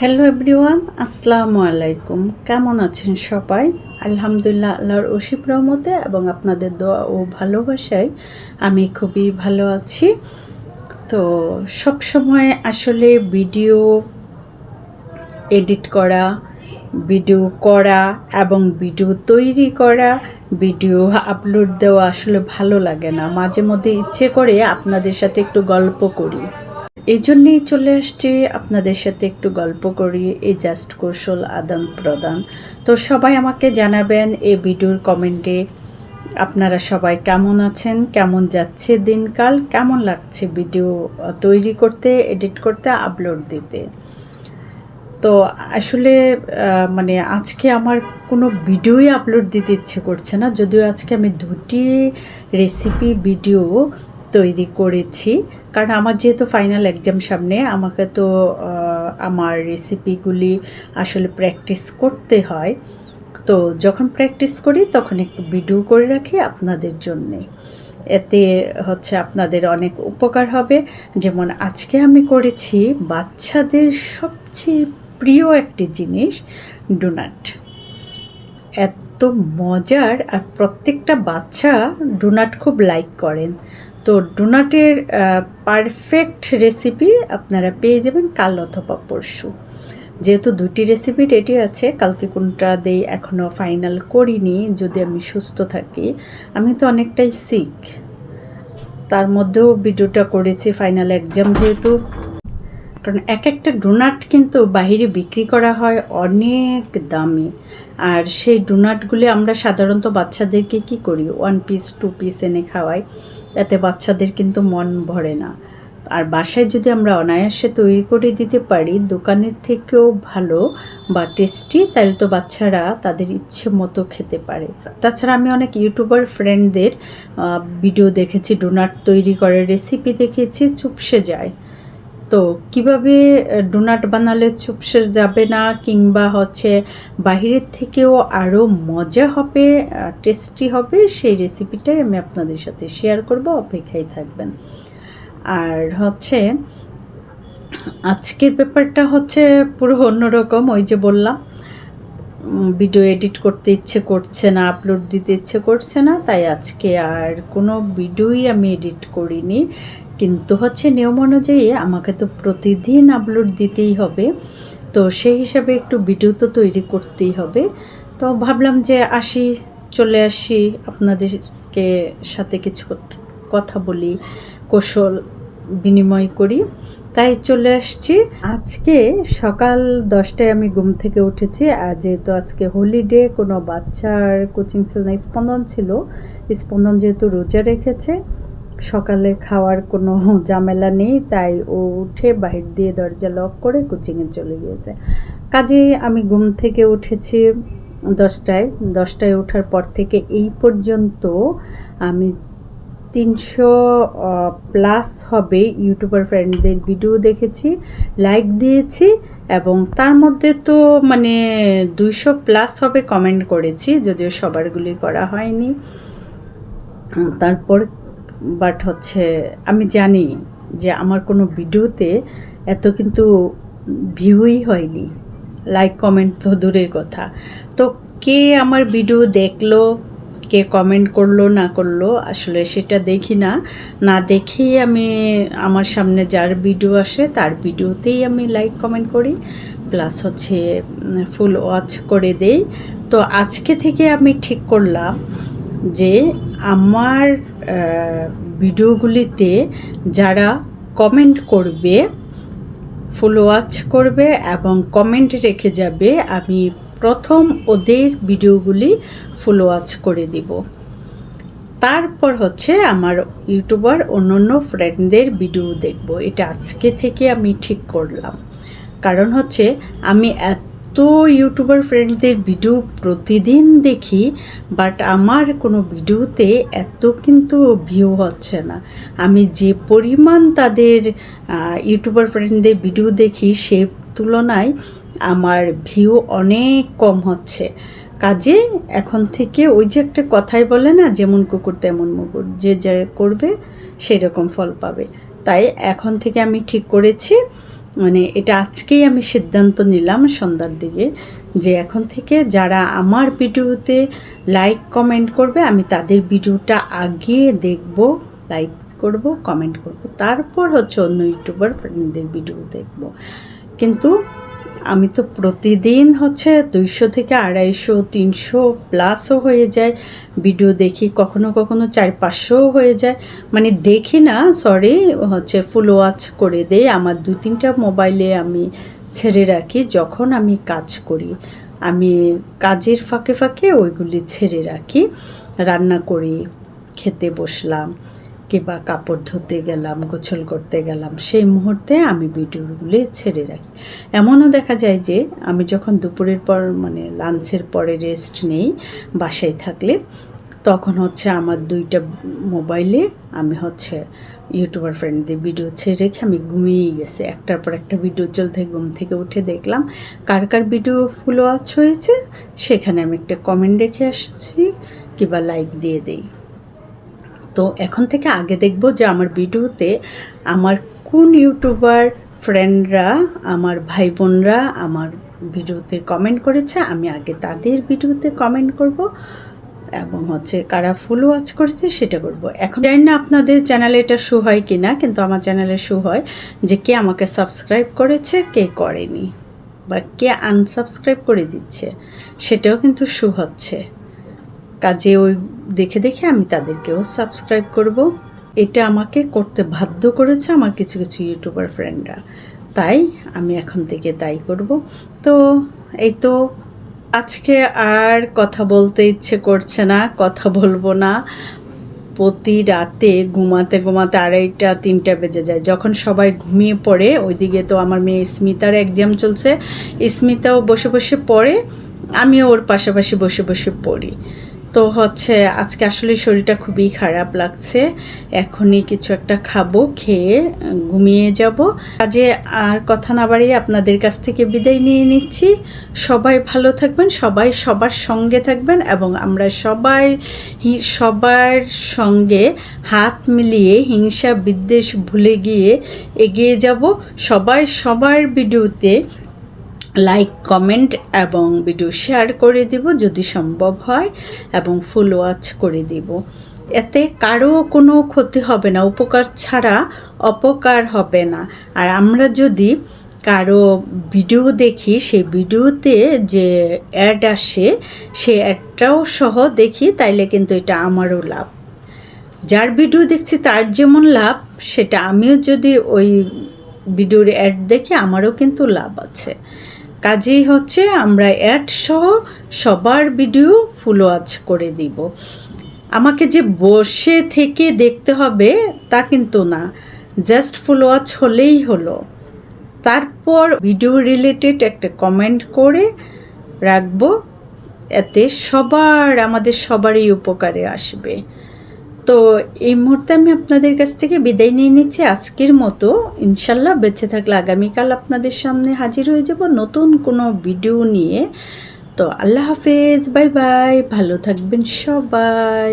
Hello everyone আসসালামু আলাইকুম কেমন আছেন সবাই? আলহামদুলিল্লাহ আল্লাহর অসিব রহমতে এবং আপনাদের দোয়া ও ভালোবাসায় আমি খুবই ভালো আছি। তো সব সময় আসলে ভিডিও এডিট করা, ভিডিও করা এবং ভিডিও তৈরি করা, ভিডিও আপলোড দেওয়া আসলে ভালো লাগে না। মাঝে মধ্যে ইচ্ছে করে আপনাদের সাথে একটু গল্প করি। এই জন্যেই চলে আসছি আপনাদের সাথে একটু গল্প করি এই জাস্ট কৌশল আদান প্রদান। তো সবাই আমাকে জানাবেন এই ভিডিওর কমেন্টে, আপনারা সবাই কেমন আছেন, কেমন যাচ্ছে দিনকাল, কেমন লাগছে ভিডিও তৈরি করতে, এডিট করতে, আপলোড দিতে? তো আসলে মানে আজকে আমার কোনো ভিডিওই আপলোড দিতে ইচ্ছে করছে না, যদিও আজকে আমি দুটি রেসিপি ভিডিও তৈরি করেছি। কারণ আমার যেহেতু ফাইনাল এক্সাম সামনে, আমাকে তো আমার রেসিপিগুলি আসলে প্র্যাকটিস করতে হয়। তো যখন প্র্যাকটিস করি, তখন একটু ভিডিও করে রাখি আপনাদের জন্যে। এতে হচ্ছে আপনাদের অনেক উপকার হবে। যেমন আজকে আমি করেছি বাচ্চাদের সবচেয়ে প্রিয় একটি জিনিস ডোনাট এত মজার আর প্রত্যেকটা বাচ্চা ডোনাট খুব লাইক করেন। তো ডোনাটের পারফেক্ট রেসিপি আপনারা পেয়ে যাবেন কাল অথবা পরশু। যেহেতু দুটি রেসিপি রেডি আছে, কালকে কোনটা দেই এখনও ফাইনাল করিনি, যদি আমি সুস্থ থাকি। আমি তো অনেকটাই সিক তার মধ্যেও ভিডিওটা করেছি ফাইনাল এক্সাম যেহেতু। কারণ এক একটা ডোনাট কিন্তু বাইরে বিক্রি করা হয় অনেক দামি। আর সেই ডোনাটগুলি আমরা সাধারণত বাচ্চাদেরকে কি করি ওয়ান পিস টু পিস এনে খাওয়াই। এতে বাচ্চাদের কিন্তু মন ভরে না। আর বাসায় যদি আমরা অনায়াসে তৈরি করে দিতে পারি, দোকানের থেকেও ভালো বা টেস্টি, তাহলে তো বাচ্চারা তাদের ইচ্ছে মতো খেতে পারে। তাছাড়া আমি অনেক ইউটিউবার ফ্রেন্ডদের ভিডিও দেখেছি, ডোনাট তৈরি করার রেসিপি দেখেছি, চুপসে যায়। তো কীভাবে ডোনাট বানালে চুপসে যাবে না কিংবা হচ্ছে বাহিরের থেকেও আরও মজা হবে টেস্টি হবে, সেই রেসিপিটাই আমি আপনাদের সাথে শেয়ার করব, অপেক্ষায় থাকবেন। আর হচ্ছে, আজকের ব্যাপারটা হচ্ছে পুরো অন্যরকম, ওই যে বললাম ভিডিও এডিট করতে ইচ্ছে করছে না, আপলোড দিতে ইচ্ছে করছে না, তাই আজকে আর কোনো ভিডিওই আমি এডিট করিনি। কিন্তু হচ্ছে নিয়ম অনুযায়ী আমাকে তো প্রতিদিন আপলোড দিতেই হবে। তো সেই হিসাবে একটু ভিডিও তো তৈরি করতেই হবে। তো ভাবলাম যে আসি, চলে আসি। আপনাদেরকে সাথে কিছু কথা বলি, কৌশল বিনিময় করি। তাই চলে আসছি। আজকে সকাল দশটায় আমি ঘুম থেকে উঠেছি। আর যেহেতু আজকে হোলিডে কোনো বাচ্চার কোচিং ছিল না স্পন্দন ছিল। স্পন্দন যেহেতু রোজা রেখেছে সকালে খাওয়ার কোনো ঝামেলা নেই, তাই ও উঠে বাহির দিয়ে দরজা লক করে কোচিংয়ে চলে গিয়েছে। কাজেই আমি ঘুম থেকে উঠেছি দশটায়। দশটায় ওঠার পর থেকে এই পর্যন্ত আমি তিনশো প্লাস হবে ইউটিউবার ফ্রেন্ডদের ভিডিও দেখেছি লাইক দিয়েছি এবং তার মধ্যে তো মানে দুইশো প্লাস হবে কমেন্ট করেছি, যদিও সবারগুলি করা হয়নি। তারপর বাট হচ্ছে আমি জানি যে আমার কোনো ভিডিওতে এত কিন্তু ভিউই হয়নি। লাইক কমেন্ট তো দূরের কথা। তো কে আমার ভিডিও দেখল, কে কমেন্ট করল, না করল, আসলে সেটা দেখি না। না দেখেই আমি আমার সামনে যার ভিডিও আসে, তার ভিডিওতেই আমি লাইক কমেন্ট করি। প্লাস হচ্ছে ফুল ওয়াচ করে দেই। তো আজকে থেকে আমি ঠিক করলাম যে আমার ভিডিওগুলিতে যারা কমেন্ট করবে ফুল ওয়াচ করবে এবং কমেন্ট রেখে যাবে, আমি প্রথম ওদের ভিডিওগুলি ফুল ওয়াচ করে দিব। তারপর হচ্ছে আমার ইউটিউবার অন্য অন্য ফ্রেন্ডদের ভিডিও দেখব। এটা আজকে থেকে আমি ঠিক করলাম। কারণ হচ্ছে আমি এত ইউটিউবার ফ্রেন্ডদের ভিডিও প্রতিদিন দেখি বাট আমার কোনো ভিডিওতে এত কিন্তু ভিউ হচ্ছে না। আমি যে পরিমাণ তাদের ইউটিউবার ফ্রেন্ডদের ভিডিও দেখি, সে তুলনায় আমার ভিউ অনেক কম হচ্ছে। কাজে এখন থেকে ওই যে একটা কথাই বলে না, যেমন কুকুর তেমন মুকুর যে যা করবে সেই রকম ফল পাবে। তাই এখন থেকে আমি ঠিক করেছি। মানে এটা আজকেই আমি সিদ্ধান্ত নিলাম সন্ধ্যার দিকে, যে এখন থেকে যারা আমার ভিডিওতে লাইক কমেন্ট করবে, আমি তাদের ভিডিওটা আগে দেখব লাইক করব কমেন্ট করব, তারপর হচ্ছে অন্য ইউটিউবার ফ্রেন্ডদের ভিডিও দেখব। কিন্তু আমি তো প্রতিদিন হচ্ছে দুইশো থেকে আড়াইশো, তিনশো প্লাসও হয়ে যায়। ভিডিও দেখি কখনো কখনো চার পাঁচশোও হয়ে যায়। মানে দেখি না সরি হচ্ছে ফুল ওয়াচ করে দেই। আমার দু তিনটা মোবাইলে আমি ছেড়ে রাখি যখন আমি কাজ করি। আমি কাজের ফাঁকে ফাঁকে ওইগুলি ছেড়ে রাখি। রান্না করি, খেতে বসলাম। কিংবা কাপড় ধুতে গেলাম, গোছল করতে গেলাম, সেই মুহূর্তে আমি ভিডিওগুলি ছেড়ে রাখি। এমনও দেখা যায় যে আমি যখন দুপুরের পর মানে লাঞ্চের পরে রেস্ট নেই বাসায় থাকলে, তখন হচ্ছে আমার দুইটা মোবাইলে আমি হচ্ছে ইউটিউবার ফ্রেন্ডদের ভিডিও ছেড়ে রেখে আমি ঘুমিয়েই গেছি। একটার পর একটা ভিডিও চলতে, ঘুম থেকে উঠে দেখলাম কার কার ভিডিও ফুল ওয়াচ হয়েছে, সেখানে আমি একটা কমেন্ট রেখে আসছি, কিংবা লাইক দিয়ে দেই। তো এখন থেকে আগে দেখব যে আমার ভিডিওতে আমার কোন ইউটিউবার ফ্রেন্ডরা, আমার ভাই বোনরা আমার ভিডিওতে কমেন্ট করেছে, আমি আগে তাদের ভিডিওতে কমেন্ট করব এবং হচ্ছে কারা ফুল ওয়াচ করেছে সেটা করব। এখন জানি না আপনাদের চ্যানেলে এটা শো হয় কি না কিন্তু আমার চ্যানেলে শো হয় যে কে আমাকে সাবস্ক্রাইব করেছে, কে করেনি বা কে আনসাবস্ক্রাইব করে দিচ্ছে, সেটাও কিন্তু শো হচ্ছে। কাজে ওই দেখে দেখে আমি তাদেরকেও সাবস্ক্রাইব করব। এটা আমাকে করতে বাধ্য করেছে আমার কিছু কিছু ইউটিউবার ফ্রেন্ডরা তাই আমি এখন থেকে তাই করব। তো এই তো আজকে আর কথা বলতে ইচ্ছে করছে না, কথা বলব না। প্রতি রাতে ঘুমাতে ঘুমাতে আড়াইটা, তিনটা বেজে যায়। যখন সবাই ঘুমিয়ে পড়ে, ওইদিকে তো আমার মেয়ে স্মিতার এক্সাম চলছে। স্মিতাও বসে বসে পড়ে, আমিও ওর পাশাপাশি বসে বসে পড়ি। তো হচ্ছে আজকে আসলে শরীরটা খুবই খারাপ লাগছে। এখনই কিছু একটা খাব, খেয়ে ঘুমিয়ে যাব। কাজে আর কথা না বাড়িয়ে আপনাদের কাছ থেকে বিদায় নিয়ে নিচ্ছি। সবাই ভালো থাকবেন, সবাই সবার সঙ্গে থাকবেন এবং আমরা সবাই সবার সঙ্গে হাত মিলিয়ে হিংসা বিদ্বেষ ভুলে গিয়ে এগিয়ে যাব। সবাই সবার ভিডিওতে লাইক কমেন্ট এবং ভিডিও শেয়ার করে দিব যদি সম্ভব হয় এবং ফুল ওয়াচ করে দিব। এতে কারও কোনো ক্ষতি হবে না, উপকার ছাড়া অপকার হবে না। আর আমরা যদি কারও ভিডিও দেখি, সেই ভিডিওতে যে অ্যাড আসে সে অ্যাডটাও সহ দেখি, তাইলে কিন্তু এটা আমারও লাভ। যার ভিডিও দেখছি, তার যেমন লাভ, সেটা আমিও যদি ওই ভিডিওর অ্যাড দেখি, আমারও কিন্তু লাভ আছে। কাজেই হচ্ছে আমরা অ্যাড সহ সবার ভিডিও ফুল ওয়াচ করে দিব। আমাকে যে বসে থেকে দেখতে হবে তা কিন্তু না জাস্ট ফুল ওয়াচ হলেই হলো। তারপর ভিডিও রিলেটেড একটা কমেন্ট করে রাখব, এতে সবার, আমাদের সবারই উপকারে আসবে। তো এই মুহূর্তে আমি আপনাদের কাছ থেকে বিদায় নিয়ে নিচ্ছি আজকের মতো। ইনশাল্লাহ বেঁচে থাকলে আগামীকাল আপনাদের সামনে হাজির হয়ে যাব নতুন কোনো ভিডিও নিয়ে। তো আল্লাহ হাফেজ, বাই বাই, ভালো থাকবেন সবাই।